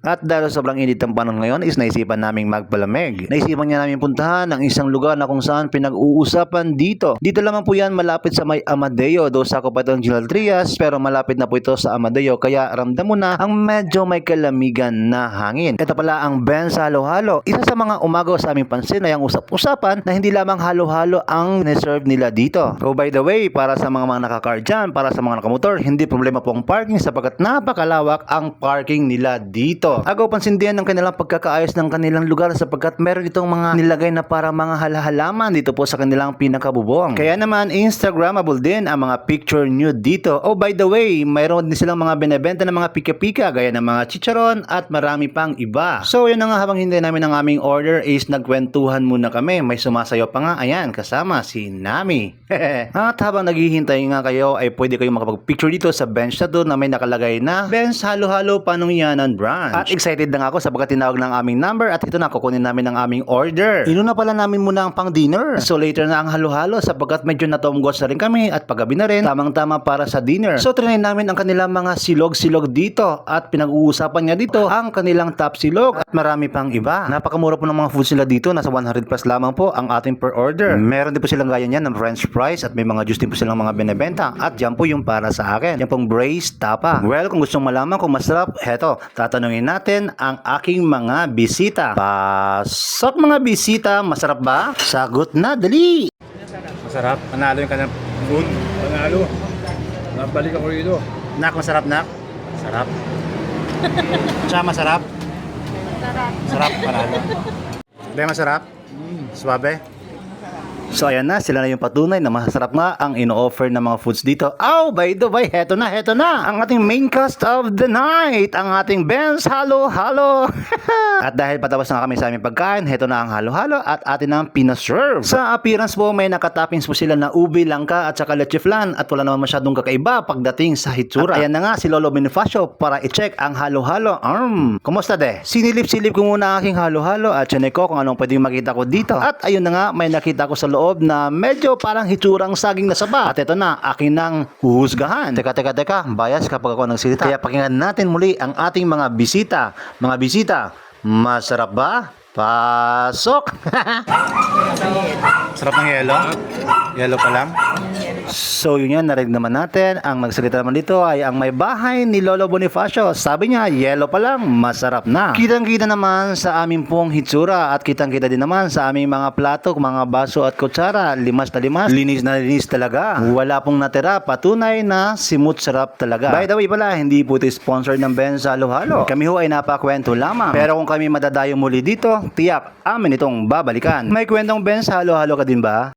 At dahil sobrang init ang panahon ngayon is naisipan naming magpalamig. Naisipan niya namin puntahan ang isang lugar na kung saan pinag-uusapan dito. Dito lamang po yan malapit sa may Amadeo. Do sa pa itong General Trias pero malapit na po ito sa Amadeo kaya ramdam mo na ang medyo may kalamigan na hangin. Ito pala ang Benz Halo-Halo. Isa sa mga umagaw sa aming pansin ay ang usap-usapan na hindi lamang halo-halo ang neserve nila dito. Oh by the way, para sa mga mga nakakar dyan, para sa mga nakamotor, hindi problema po ang parking sapagkat napakalawak ang parking nila dito. Agaw pansin din ng kanilang pagkakaayos ng kanilang lugar sapagkat meron itong mga nilagay na para mga halahalaman dito po sa kanilang pinakabubong. Kaya naman Instagrammable din ang mga picture nyo dito. Oh by the way, mayroon din silang mga binebenta ng mga pika-pika gaya ng mga chicharon at marami pang iba. So yun na nga habang hindi namin ang aming order is nagkwentuhan muna kami. May sumasayaw pa nga ayan kasama si Nami. at habang naghihintay nga kayo ay pwede kayong makapag-picture dito sa bench na doon na may nakalagay na Benz Halo-Halo Panungyanan Branch. At excited na nga ako sapagkat tinawag ng aming number at ito na kukunin namin ang aming order. Inuna pala namin muna ang pang dinner. So later na ang halo-halo sapagkat medyo natomgos na rin kami at paggabi na rin tamang-tama para sa dinner. So trinay namin ang kanilang mga silog-silog dito at pinag-uusapan nga dito ang kanilang top silog at marami pang iba. Napakamura po ng mga foods nila dito. Nasa 100 plus lamang po ang ating per order. Meron din po silang gaya niyan ng french fries at may mga juice din po silang mga binebenta. At yan po yung para sa akin. Yan pong braised tapa. Well, kung gusto malaman kung masarap, heto, tatanungin natin ang aking mga bisita. Pasok mga bisita, masarap ba? Sagot na, dali! Masarap. Manalo yung kanyang food. Manalo. Nabalik ako rito. Nak, masarap nak? Sarap. Siya masarap? Sarap. Sarap, panalo. Be, masarap? Suwabe? So ayan na, sila na yung patunay na masarap nga ang ino-offer ng mga foods dito. Oh, by the way, heto na, heto na. Ang ating main cast of the night, ang ating Benz Halo Halo. at dahil patapos na kami sa aming pagkain, heto na ang Halo Halo at atin ang pinaserve. Sa appearance po, may nakatoppings po sila na ubi, langka at saka leche flan at wala naman masyadong kakaiba pagdating sa hitsura. At ayan na nga si Lolo Bonifacio para i-check ang Halo Halo. Um, kumusta de? Sinilip-silip ko muna aking Halo Halo at chinek ko kung anong pwedeng makita ko dito. At ayun na nga, may nakita ko sa loob na medyo parang hitsurang saging na saba. At ito na, akin nang huhusgahan. Teka, teka, teka, bias kapag ako nagsilita. Kaya pakinggan natin muli ang ating mga bisita. Mga bisita, masarap ba? Pasok! Sarap ng yelo? Yelo pa lang? So yun yan, narinig naman natin. Ang nagsalita naman dito ay ang may bahay ni Lolo Bonifacio. Sabi niya, yelo pa lang, masarap na. Kitang-kita naman sa aming pong hitsura at kitang-kita din naman sa aming mga plato, mga baso at kutsara. Limas na limas, linis na linis talaga. Wala pong natira, patunay na simut sarap talaga. By the way pala, hindi po ito sponsor ng Benz Halo Halo. Kami ho ay napakwento lamang. Pero kung kami madadayo muli dito, tiyak amin itong babalikan. May kwentong Benz Halo Halo ka din ba?